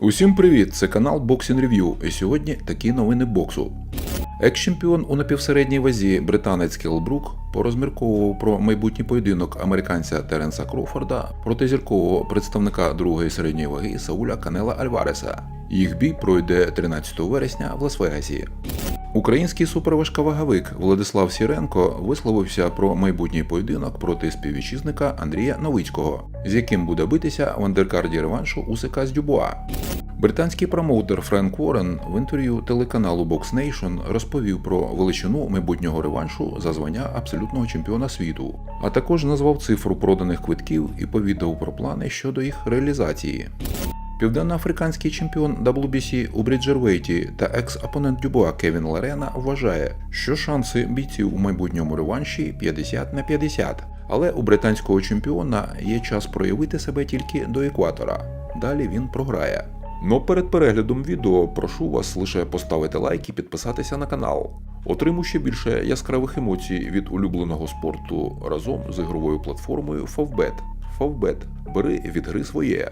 Усім привіт! Це канал Boxing Review, і сьогодні такі новини боксу. Екс-чемпіон у напівсередній вазі британець Келл Брук порозмірковував про майбутній поєдинок американця Теренса Кроуфорда проти зіркового представника другої середньої ваги Сауля Канела Альвареса. Їх бій пройде 13 вересня в Лас-Вегасі. Український суперважковаговик Владислав Сіренко висловився про майбутній поєдинок проти співвітчизника Андрія Новицького, з яким буде битися в андеркарді реваншу Усика з Дюбуа. Британський промоутер Френк Уоррен в інтерв'ю телеканалу Box Nation розповів про величину майбутнього реваншу за звання абсолютного чемпіона світу, а також назвав цифру проданих квитків і повідав про плани щодо їх реалізації. Південноафриканський чемпіон WBC у Бріджервейті та екс-опонент Дюбуа Кевін Ларена вважає, що шанси бійців у майбутньому реванші 50 на 50. Але у британського чемпіона є час проявити себе тільки до екватора. Далі він програє. Но перед переглядом відео прошу вас лише поставити лайк і підписатися на канал. Отримуй ще більше яскравих емоцій від улюбленого спорту разом з ігровою платформою Favbet. Favbet. Бери від гри своє.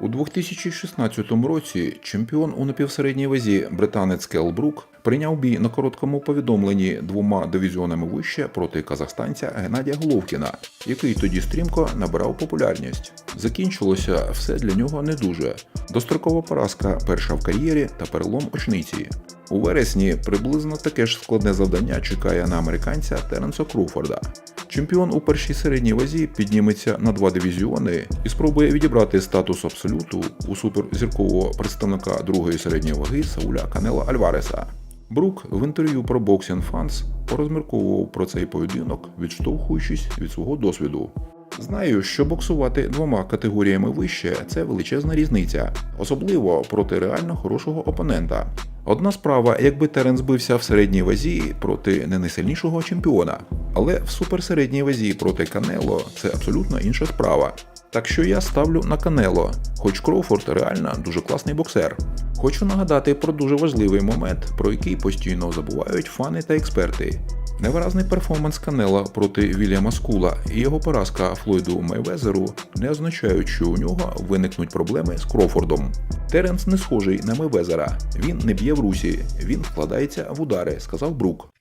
У 2016 році чемпіон у напівсередній вазі британець Кел Брук прийняв бій на короткому повідомленні двома дивізіонами вище проти казахстанця Геннадія Головкіна, який тоді стрімко набирав популярність. Закінчилося все для нього не дуже. Дострокова поразка перша в кар'єрі та перелом очниці. У вересні приблизно таке ж складне завдання чекає на американця Теренса Круфорда. Чемпіон у першій середній вазі підніметься на два дивізіони і спробує відібрати статус абсолюту у суперзіркового представника другої середньої ваги Сауля Канела Альвареса. Брук в інтерв'ю про Boxing Fans порозмірковував про цей поєдинок, відштовхуючись від свого досвіду. Знаю, що боксувати двома категоріями вище це величезна різниця, особливо проти реально хорошого опонента. Одна справа, якби Терен збився в середній вазі проти не найсильнішого чемпіона, але в суперсередній вазі проти Канело це абсолютно інша справа. Так що я ставлю на Канело, хоч Кроуфорд реально дуже класний боксер. Хочу нагадати про дуже важливий момент, про який постійно забувають фани та експерти. Невиразний перформанс Канела проти Вільяма Скула і його поразка Флойду Мейвезеру не означають, що у нього виникнуть проблеми з Крофордом. Теренс не схожий на Мейвезера. Він не б'є в русі, він вкладається в удари, сказав Брук.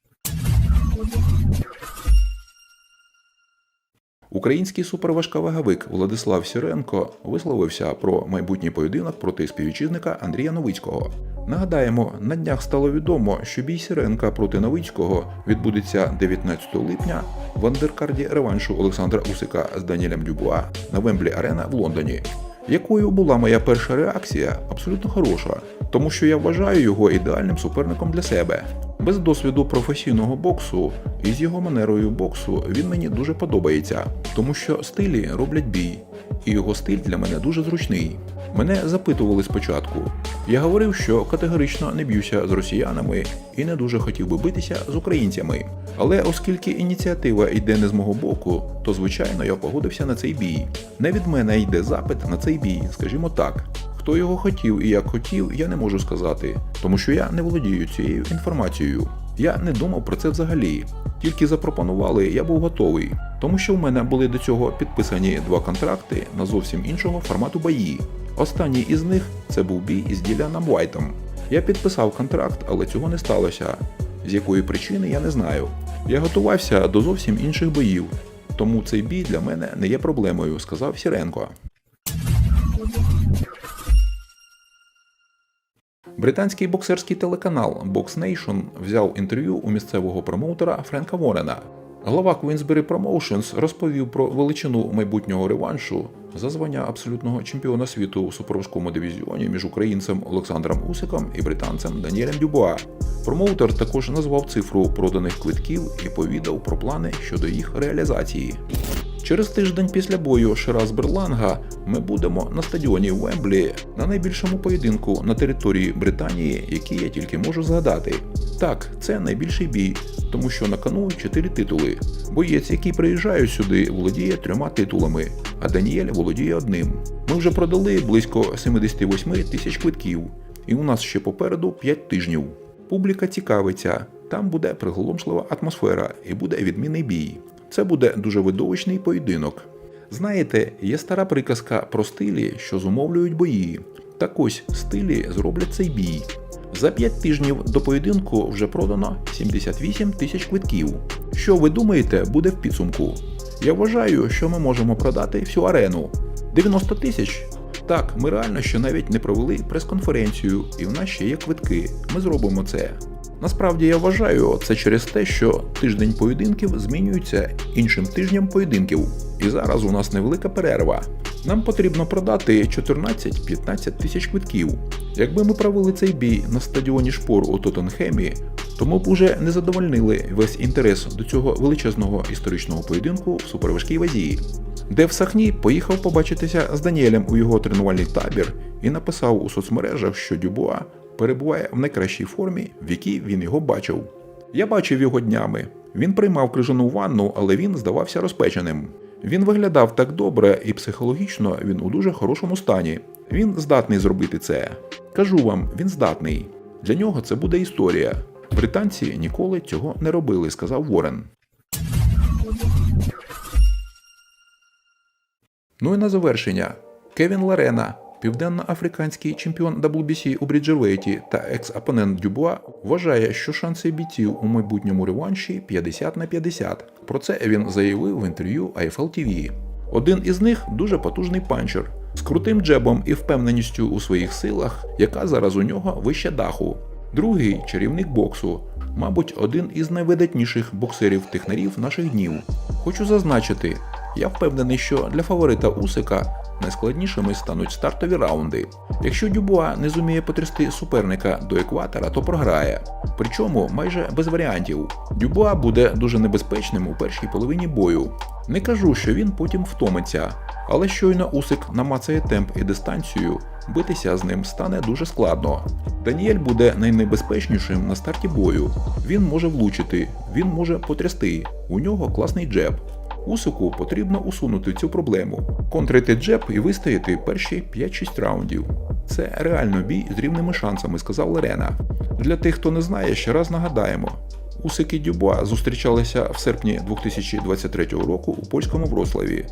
Український суперважковаговик Владислав Сіренко висловився про майбутній поєдинок проти співвітчизника Андрія Новицького. Нагадаємо, на днях стало відомо, що бій Сіренка проти Новицького відбудеться 19 липня в андеркарді реваншу Олександра Усика з Даніелем Дюбуа на Вемблі Арена в Лондоні. Якою була моя перша реакція? Абсолютно хороша, тому що я вважаю його ідеальним суперником для себе. Без досвіду професійного боксу і з його манерою боксу він мені дуже подобається, тому що стилі роблять бій, і його стиль для мене дуже зручний. Мене запитували спочатку. Я говорив, що категорично не б'юся з росіянами і не дуже хотів би битися з українцями. Але оскільки ініціатива йде не з мого боку, то звичайно я погодився на цей бій. Не від мене йде запит на цей бій, скажімо так. Хто його хотів і як хотів, я не можу сказати, тому що я не володію цією інформацією. Я не думав про це взагалі. Тільки запропонували, я був готовий, тому що в мене були до цього підписані два контракти на зовсім іншого формату бої. Останній із них це був бій із Діляном Уайтом. Я підписав контракт, але цього не сталося. З якої причини я не знаю. Я готувався до зовсім інших боїв, тому цей бій для мене не є проблемою, сказав Сіренко. Британський боксерський телеканал Box Nation взяв інтерв'ю у місцевого промоутера Френка Ворена. Глава Queensberry Promotions розповів про величину майбутнього реваншу за звання абсолютного чемпіона світу у суперважкому дивізіоні між українцем Олександром Усиком і британцем Даніелем Дюбуа. Промоутер також назвав цифру проданих квитків і повідав про плани щодо їх реалізації. Через тиждень після бою Шираз Берланга ми будемо на стадіоні Вемблі на найбільшому поєдинку на території Британії, який я тільки можу згадати. Так, це найбільший бій, тому що на кону чотири титули. Боєць, який приїжджає сюди, володіє трьома титулами, а Даніель володіє одним. Ми вже продали близько 78 тисяч квитків, і у нас ще попереду 5 тижнів. Публіка цікавиться, там буде приголомшлива атмосфера і буде відмінний бій. Це буде дуже видовищний поєдинок. Знаєте, є стара приказка про стилі, що зумовлюють бої. Так ось стилі зроблять цей бій. За 5 тижнів до поєдинку вже продано 78 тисяч квитків. Що ви думаєте, буде в підсумку? Я вважаю, що ми можемо продати всю арену. 90 тисяч? Так, ми реально ще навіть не провели прес-конференцію, і в нас ще є квитки. Ми зробимо це. Насправді я вважаю це через те, що тиждень поєдинків змінюється іншим тижнем поєдинків. І зараз у нас невелика перерва. Нам потрібно продати 14-15 тисяч квитків. Якби ми провели цей бій на стадіоні Шпор у Тоттенхемі, то ми б уже не задовольнили весь інтерес до цього величезного історичного поєдинку в суперважкій вазі. Де в Сахні поїхав побачитися з Даніелем у його тренувальний табір і написав у соцмережах, що Дюбуа перебуває в найкращій формі, в якій він його бачив. Я бачив його днями. Він приймав крижану ванну, але він здавався розпеченим. Він виглядав так добре і психологічно він у дуже хорошому стані. Він здатний зробити це. Кажу вам, він здатний. Для нього це буде історія. Британці ніколи цього не робили, сказав Ворен. Ну і на завершення. Кевін Ларена, південноафриканський чемпіон WBC у Бріджервейті та екс-опонент Дюбуа, вважає, що шанси бійців у майбутньому реванші 50 на 50. Про це він заявив в інтерв'ю AFL TV. Один із них дуже потужний панчер з крутим джебом і впевненістю у своїх силах, яка зараз у нього вище даху. Другий чарівник боксу, мабуть, один із найвидатніших боксерів-технарів наших днів. Хочу зазначити, я впевнений, що для фаворита Усика найскладнішими стануть стартові раунди. Якщо Дюбуа не зуміє потрясти суперника до екватора, то програє. Причому майже без варіантів. Дюбуа буде дуже небезпечним у першій половині бою. Не кажу, що він потім втомиться, але щойно Усик намацає темп і дистанцію, битися з ним стане дуже складно. Даніель буде найнебезпечнішим на старті бою. Він може влучити, він може потрясти. У нього класний джеб. Усику потрібно усунути цю проблему, контрити джеб і вистояти перші 5-6 раундів. Це реально бій з рівними шансами, сказав Лерена. Для тих, хто не знає, ще раз нагадаємо. Усик і Дюбуа зустрічалися в серпні 2023 року у польському Вроцлаві.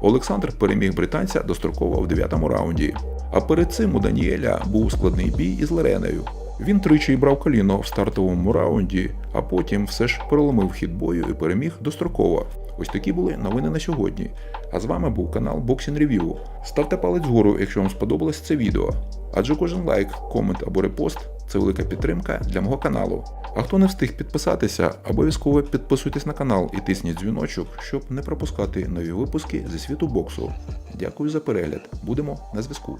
Олександр переміг британця достроково в 9-му раунді. А перед цим у Даніеля був складний бій із Лереною. Він тричі брав коліно в стартовому раунді, а потім все ж переломив хід бою і переміг достроково. Ось такі були новини на сьогодні. А з вами був канал Boxing Review. Ставте палець вгору, якщо вам сподобалось це відео. Адже кожен лайк, комент або репост це велика підтримка для мого каналу. А хто не встиг підписатися, обов'язково підписуйтесь на канал і тисніть дзвіночок, щоб не пропускати нові випуски зі світу боксу. Дякую за перегляд. Будемо на зв'язку.